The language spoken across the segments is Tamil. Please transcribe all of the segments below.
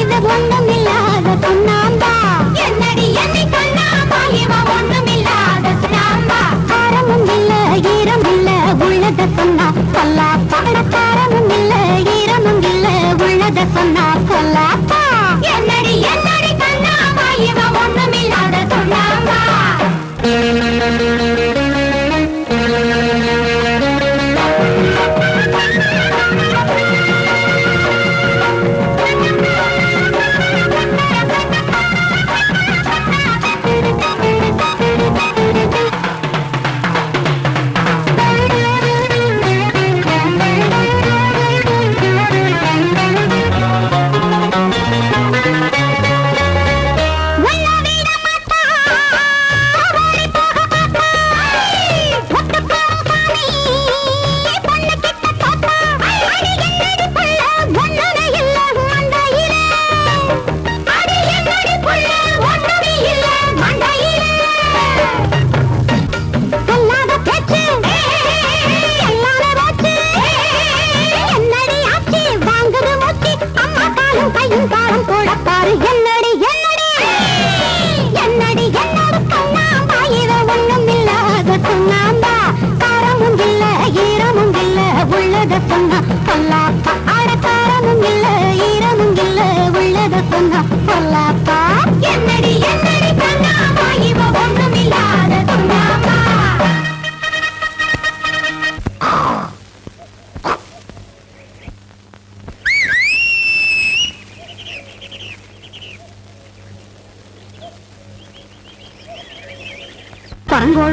இது ஒண்ணும் இல்லாத பொன்னாம்பா. என்னடி என்னை கண்ணாம்பா இவ ஒண்ணும் இல்லாத பொன்னாம்பா. காரமும் இல்ல ஈரம் இல்ல உள்ளத சொன்னா சொல்லா பகட காரமும் இல்ல ஈரமும் இல்ல உள்ளத சொன்னா சொல்லாப்பா என்னடி என்னடி கண்ணாம்பா இவ ஒண்ணும் இல்லாத பொன்னாம்பா.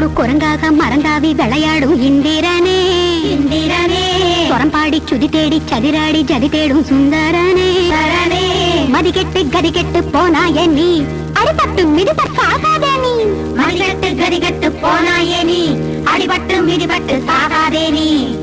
ஒரு குரங்காக மறந்தாவி விளையாடும் இந்திரனே. இந்திரனே. குரம்பாடி சுதி தேடி சதிராடி ஜதி தேடும் சுந்தரனே. மதிகெட்டு கதிகெட்டு போனாயே நீ. அடிபட்டு மிதிபட்டு சாகாதே நீ. மதிகெட்டு கதிகெட்டு போனாயே நீ. அடிபட்டு மிதிபட்டு சாகாதே நீ.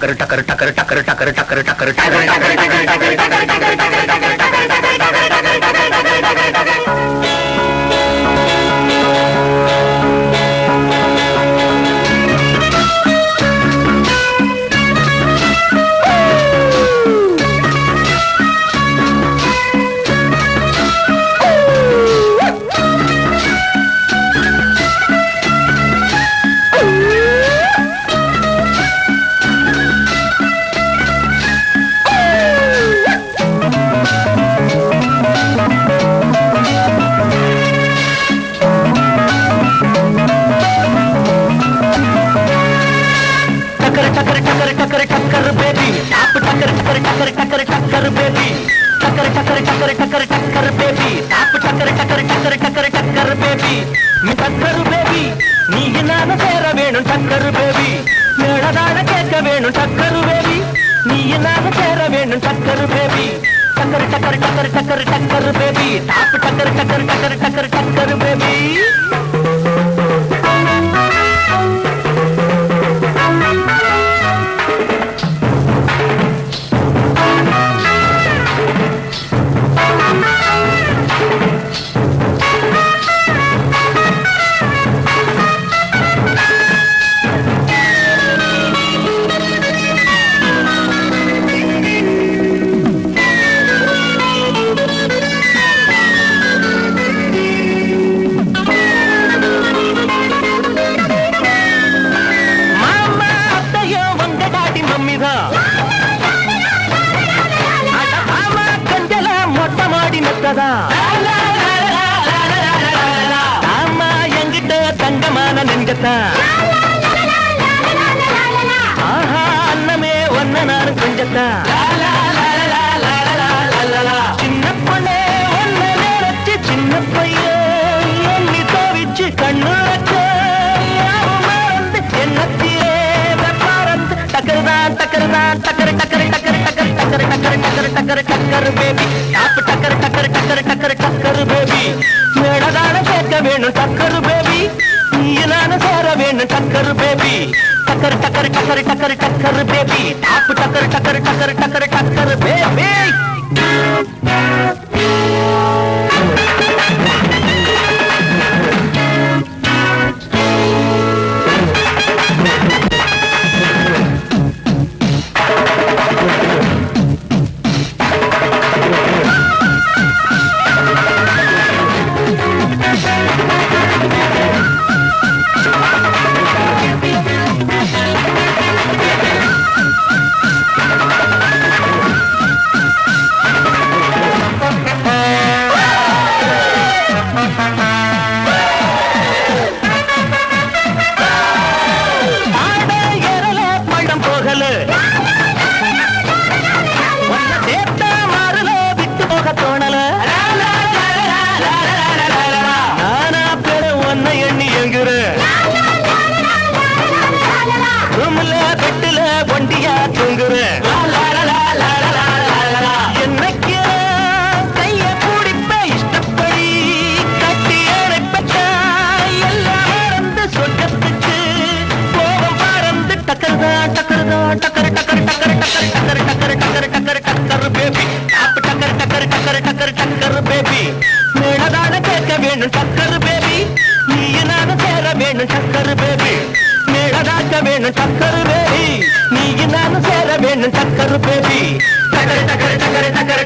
கருட்டா கருட்டா கருட்டா கருட்டா கருட்டா கருட்டா கருட்டா கருட்டா கருட்டா கருட்டா கருட்டா கருட்டா கருட்டா టక్కర్ బేబీ టక్కర్ టక్కర్ టక్కర్ టక్కర్ టక్కర్ బేబీ నాకు టక్కర్ టక్కర్ టక్కర్ టక్కర్ టక్కర్ బేబీ మీ టక్కరు బేబీ నీ నాన్న పేర వేణు టక్కరు బేబీ మేడదాడ కేక వేణు టక్కరు బేబీ నీ నాన్న పేర వేణు టక్కరు బేబీ టక్కర్ టక్కర్ టక్కర్ టక్కర్ టక్కర్ బేబీ టాప్ టక్కర్ టక్కర్ టక్కర్ టక్కర్ టక్కర్ బేబీ டக்கரு டக்கரு டக்கரு டக்கரு டக்கரு பேபி டாப் டக்கரு டக்கரு டக்கரு டக்கரு டக்கரு பேபி மேடதான சேர்க்க வேணும் டக்கரு பேபி நீ சேர வேணும் டக்கரு பேபி டக்கரு டக்கரு டக்கரு டக்கரு டக்கரு பேபி டாப் டக்கரு டக்கரு டக்கரு டக்கரு டக்கரு பேபி வேணும் டக்கரு பேபி நீ நானும் சேர வேணும் டக்கரு பேபி மேடதாக்க வேணும் டக்கரு பேபி நீ நானும் சேர வேணும் டக்கரு பேபி டக்கரு டக்கரு டக்கரு டக்கரு